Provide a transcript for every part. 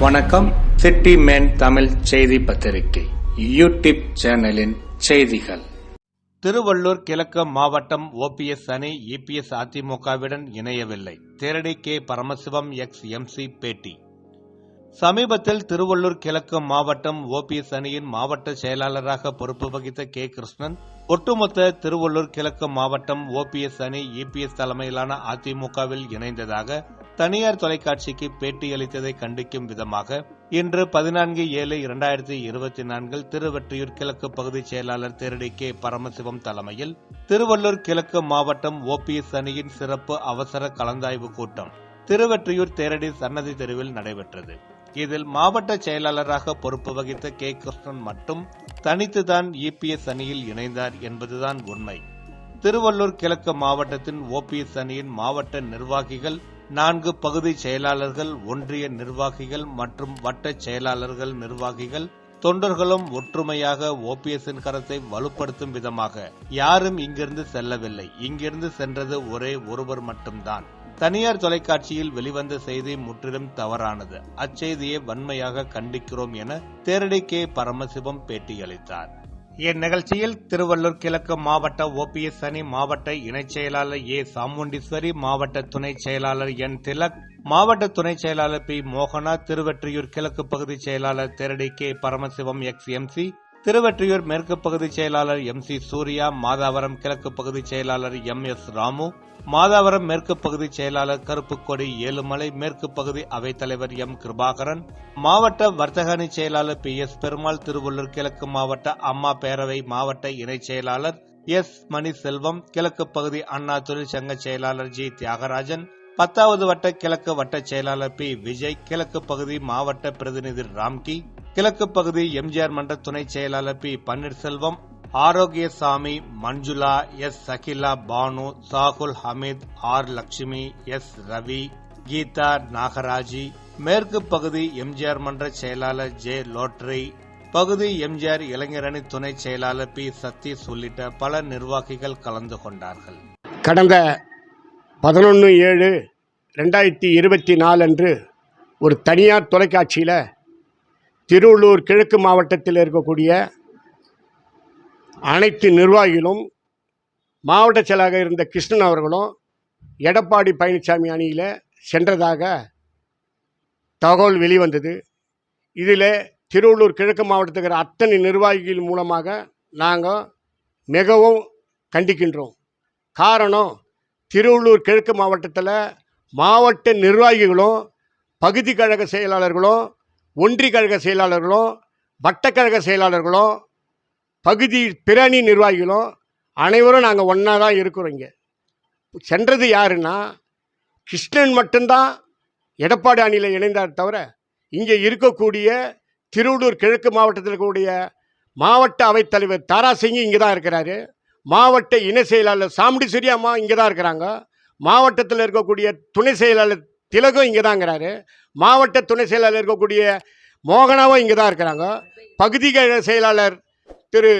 வணக்கம். City man Tamil செய்தி பத்திரிகை யூடியூப் சேனலின் செய்திகள். திருவள்ளூர் கிழக்கு மாவட்டம் ஓபிஎஸ் அணி இபிஎஸ் அதிமுகவுடன் இணையவில்லை. Theradi K Paramasivam ex MC பேட்டி. சமீபத்தில் திருவள்ளூர் கிழக்கு மாவட்டம் ஓபிஎஸ் அணியின் மாவட்ட செயலாளராக பொறுப்பு வகித்த கே கிருஷ்ணன் ஒட்டுமொத்த திருவள்ளூர் கிழக்கு மாவட்டம் ஓபிஎஸ் அணி இபிஎஸ் தலைமையிலான அதிமுகவில் இணைந்ததாக தனியார் தொலைக்காட்சிக்கு பேட்டியளித்ததை கண்டிக்கும் விதமாக இன்று பதினான்கு ஏழு இரண்டாயிரத்தி இருபத்தி நான்கில் திருவெற்றியூர் கிழக்கு பகுதி செயலாளர் தேரடி கே. பரமசிவம் தலைமையில் திருவள்ளூர் கிழக்கு மாவட்டம் ஓபிஎஸ் அணியின் சிறப்பு அவசர கலந்தாய்வு கூட்டம் திருவெற்றியூர் தேரடி சன்னதி தெருவில் நடைபெற்றது. இதில் மாவட்ட செயலாளராக பொறுப்பு வகித்த கே. கிருஷ்ணன் மட்டும் தனித்துதான் இபிஎஸ் அணியில் இணைந்தார் என்பதுதான் உண்மை. திருவள்ளூர் கிழக்கு மாவட்டத்தின் ஓபிஎஸ் அணியின் மாவட்ட நிர்வாகிகள் நான்கு பகுதி செயலாளர்கள் ஒன்றிய நிர்வாகிகள் மற்றும் வட்ட செயலாளர்கள் நிர்வாகிகள் தொண்டர்களும் ஒற்றுமையாக ஓபிஎஸ்ஸின் கரத்தை வலுப்படுத்தும் விதமாக. யாரும் இங்கிருந்து செல்லவில்லை. இங்கிருந்து சென்றது ஒரே ஒருவர் மட்டும்தான். தனியார் தொலைக்காட்சியில் வெளிவந்த செய்தி முற்றிலும் தவறானது. அச்செய்தியை வன்மையாக கண்டிக்கிறோம் என தேரடி கே. பரமசிவம் பேட்டியளித்தார். இந்நிகழ்ச்சியில் திருவள்ளூர் கிழக்கு மாவட்ட ஓபிஎஸ் அணி மாவட்ட இணைச் செயலாளர் ஏ சாமுண்டீஸ்வரி மாவட்ட துணை செயலாளர் என் திலக் மாவட்ட துணை செயலாளர் பி மோகனா திருவெற்றியூர் கிழக்கு பகுதி செயலாளர் Theradi K Paramasivam ex MC Thiruvottiyur மேற்கு பகுதி செயலாளர் எம் சி சூர்யா மாதாவரம் கிழக்கு பகுதி செயலாளர் எம் எஸ் ராமு மாதாவரம் மேற்கு பகுதி செயலாளர் கருப்புக்கொடி ஏழுமலை மேற்கு பகுதி அவைத்தலைவர் எம் கிருபாகரன் மாவட்ட வர்த்தக அணி செயலாளர் பி எஸ் பெருமாள் திருவள்ளூர் கிழக்கு மாவட்ட அம்மா பேரவை மாவட்ட இணைச் செயலாளர் எஸ் மணி செல்வம் கிழக்கு பகுதி அண்ணா தொழிற்சங்க செயலாளர் ஜி தியாகராஜன் பத்தாவது வட்ட கிழக்கு வட்ட செயலாளர் பி விஜய் கிழக்கு பகுதி மாவட்ட பிரதிநிதி ராம்கி கிழக்கு பகுதி எம்ஜிஆர் மன்ற துணை செயலாளர் P. Panneerselvam Arokiasamy Manjula S. Sakila Banu Sahul Hameed R. Lakshmi S. Ravi Geetha Nagaraji. மேற்கு பகுதி எம்ஜிஆர் மன்ற செயலாளர் ஜே. லோட்ரி. பகுதி எம்ஜிஆர் இளைஞரணி துணை செயலாளர் பி. சதீஷ் உள்ளிட்ட பல நிர்வாகிகள் கலந்து கொண்டார்கள். கடந்த பதினொன்று ஏழு ரெண்டாயிரத்தி இருபத்தி நாலு அன்று ஒரு தனியார் தொலைக்காட்சியில் திருவள்ளூர் கிழக்கு மாவட்டத்தில் இருக்கக்கூடிய அனைத்து நிர்வாகிகளும் மாவட்ட செயலாக இருந்த கிருஷ்ணன் அவர்களும் எடப்பாடி பழனிசாமி அணியில் சென்றதாக தகவல் வெளிவந்தது. இதில் திருவள்ளூர் கிழக்கு மாவட்டத்தில் அத்தனை நிர்வாகிகள் மூலமாக நாங்கள் மிகவும் கண்டிக்கின்றோம். காரணம் திருவள்ளூர் கிழக்கு மாவட்டத்தில் மாவட்ட நிர்வாகிகளும் பகுதி கழக செயலாளர்களும் ஒன்றிய கழக செயலாளர்களும் வட்டக்கழக செயலாளர்களும் பகுதி பிரணி நிர்வாகிகளும் அனைவரும் நாங்கள் ஒன்றா தான் இருக்கிறோம் இங்கே. சென்றது யாருன்னா கிருஷ்ணன் மட்டும்தான் எடப்பாடி அணியில் இணைந்தார் தவிர இங்கே இருக்கக்கூடிய திருவள்ளூர் கிழக்கு மாவட்டத்தில் இருக்கக்கூடிய மாவட்ட அவைத்தலைவர் தாராசிங்கி இங்கே தான் இருக்கிறாரு. மாவட்ட இணை செயலாளர் சாமுண்டீஸ்வரி அம்மா இங்கே தான் இருக்கிறாங்க. மாவட்டத்தில் இருக்கக்கூடிய துணை செயலாளர் திலகம் இங்கே தாங்கிறாரு மாவட்ட துணை செயலாளர் இருக்கக்கூடிய மோகனாவும் இங்கே தான் இருக்கிறாங்க. பகுதி செயலாளர் திரு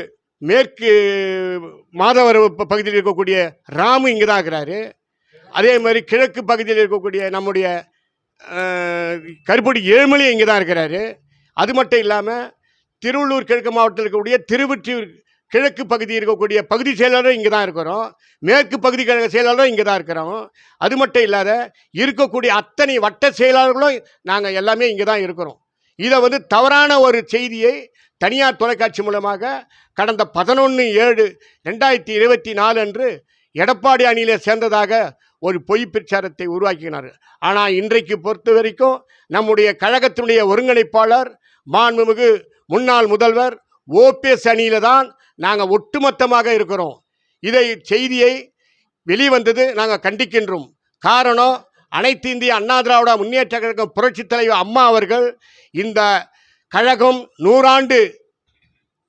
மேற்கு மாதவர பகுதியில் இருக்கக்கூடிய ராமு இங்கே தான் இருக்கிறாரு. அதே மாதிரி கிழக்கு பகுதியில் இருக்கக்கூடிய நம்முடைய அஹ், கருப்பொடி இங்கே தான் இருக்கிறாரு. அது மட்டும் இல்லாமல் திருவள்ளூர் கிழக்கு மாவட்டத்தில் இருக்கக்கூடிய திருவற்றியூர் கிழக்கு பகுதி இருக்கக்கூடிய பகுதி செயலாளரும் இங்கே தான் இருக்கிறோம். மேற்கு பகுதி கழக செயலாளரும் இங்கே தான் இருக்கிறோம். அது மட்டும் இல்லாத இருக்கக்கூடிய அத்தனை வட்ட செயலாளர்களும் நாங்கள் எல்லாமே இங்கே தான் இருக்கிறோம். இதை வந்து தவறான ஒரு செய்தியை தனியார் தொலைக்காட்சி மூலமாக கடந்த பதினொன்று ஏழு ரெண்டாயிரத்தி இருபத்தி நாலு அன்று எடப்பாடி அணியில் சேர்ந்ததாக ஒரு பொய் பிரச்சாரத்தை உருவாக்கினார் ஆனால் இன்றைக்கு பொறுத்த வரைக்கும் நம்முடைய கழகத்தினுடைய ஒருங்கிணைப்பாளர் மாண்புமிகு முன்னாள் முதல்வர் ஓபிஎஸ் அணியில் தான் நாங்கள் ஒட்டுமொத்தமாக இருக்கிறோம். இதை செய்தியை வெளிவந்தது நாங்கள் கண்டிக்கின்றோம். காரணம் அனைத்து இந்திய அண்ணா திராவிட முன்னேற்ற கழகம் புரட்சித் தலைவர் அம்மா அவர்கள் இந்த கழகம் நூறாண்டு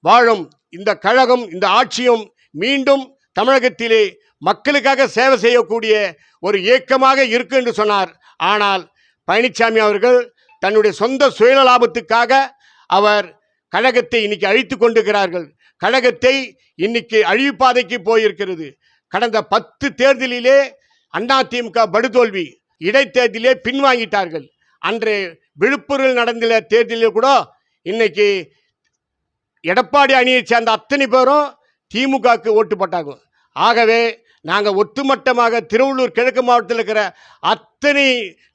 வாழும் இந்த கழகம் இந்த ஆட்சியும் மீண்டும் தமிழகத்திலே மக்களுக்காக சேவை செய்யக்கூடிய ஒரு இயக்கமாக இருக்கு என்று சொன்னார். ஆனால் பழனிசாமி அவர்கள் தன்னுடைய சொந்த சுயலாபத்துக்காக அவர் கழகத்தை இன்னைக்கு அழித்து கொண்டிருக்கிறார்கள். கழகத்தை இன்னைக்கு அழிவுப்பாதைக்கு போயிருக்கிறது. கடந்த பத்து தேர்தலிலே அதிமுக படுதோல்வி இடைத்தேர்தலே பின்வாங்கிட்டார்கள். அன்று விழுப்புரில் நடந்த தேர்தலில் கூட இன்னைக்கு எடப்பாடி அணியை சேர்ந்த அத்தனை பேரும் திமுகவுக்கு ஓட்டு போட்டாங்க. ஆகவே நாங்கள் ஒட்டுமொத்தமாக திருவள்ளூர் கிழக்கு மாவட்டத்தில் இருக்கிற அத்தனை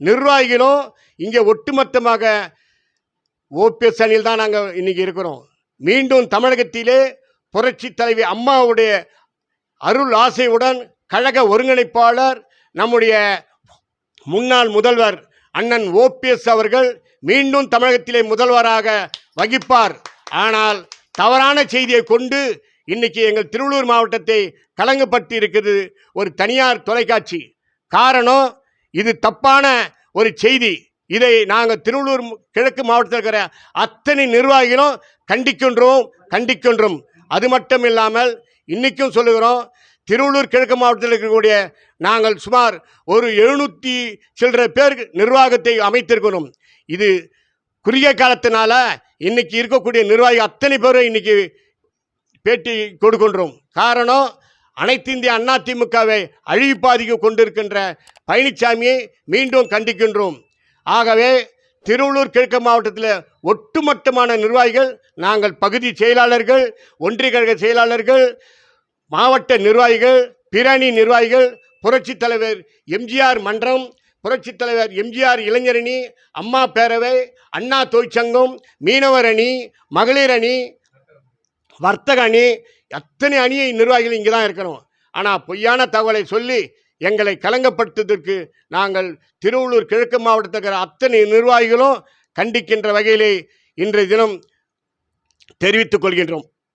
நிர்வாகிகளும் இங்கே ஒட்டுமொத்தமாக ஓபிஎஸ் அணியில் தான் நாங்கள் இன்றைக்கி இருக்கிறோம். மீண்டும் தமிழகத்திலே புரட்சி தலைவி அம்மாவுடைய அருள் ஆசையுடன் கழக ஒருங்கிணைப்பாளர் நம்முடைய முன்னாள் முதல்வர் அண்ணன் ஓபிஎஸ் அவர்கள் மீண்டும் தமிழகத்திலே முதல்வராக வகிப்பார். ஆனால் தவறான செய்தியை கொண்டு இன்னைக்கு எங்கள் திருவள்ளூர் மாவட்டத்தை கலங்கப்பட்டு இருக்குது ஒரு தனியார் தொலைக்காட்சி. காரணம் இது தப்பான ஒரு செய்தி. இதை நாங்கள் திருவள்ளூர் கிழக்கு மாவட்டத்தில் இருக்கிற அத்தனை நிர்வாகிகளும் கண்டிக்கின்றோம் கண்டிக்கின்றோம். அது மட்டும் இல்லாமல் இன்றைக்கும் சொல்லுகிறோம் திருவள்ளூர் கிழக்கு மாவட்டத்தில் இருக்கக்கூடிய நாங்கள் சுமார் ஒரு எழுநூற்றி சில்லற பேர் நிர்வாகத்தை அமைத்திருக்கிறோம் இது குறுகிய காலத்தினால இன்னைக்கு இருக்கக்கூடிய நிர்வாகி அத்தனை பேரும் இன்னைக்கு பேட்டி கொடுக்கின்றோம். காரணம் அனைத்து இந்திய அண்ணா திமுகவை அழிவுப்பாதிக்கு கொண்டிருக்கின்ற பழனிசாமியை மீண்டும் கண்டிக்கின்றோம். ஆகவே திருவள்ளூர் கிழக்கு மாவட்டத்தில் ஒட்டுமொத்தமான நிர்வாகிகள் நாங்கள் பகுதி செயலாளர்கள் ஒன்றிய கழக செயலாளர்கள் மாவட்ட நிர்வாகிகள் பிரணி நிர்வாகிகள் புரட்சித் தலைவர் எம்ஜிஆர் மன்றம் புரட்சித் தலைவர் எம்ஜிஆர் இளைஞரணி அம்மா பேரவை அண்ணா தொழிற்சங்கம் மீனவர் அணி மகளிர் அணி வர்த்தக அணி அத்தனை அணியை நிர்வாகிகள் இங்கே தான் இருக்கிறோம். ஆனால் பொய்யான தகவலை சொல்லி எங்களை கலங்கப்படுத்துவதற்கு நாங்கள் திருவள்ளூர் கிழக்கு மாவட்டத்தில் இருக்கிற அத்தனை நிர்வாகிகளும் கண்டிக்கின்ற வகையிலே இன்றைய தினம் தெரிவித்துக் கொள்கின்றோம்.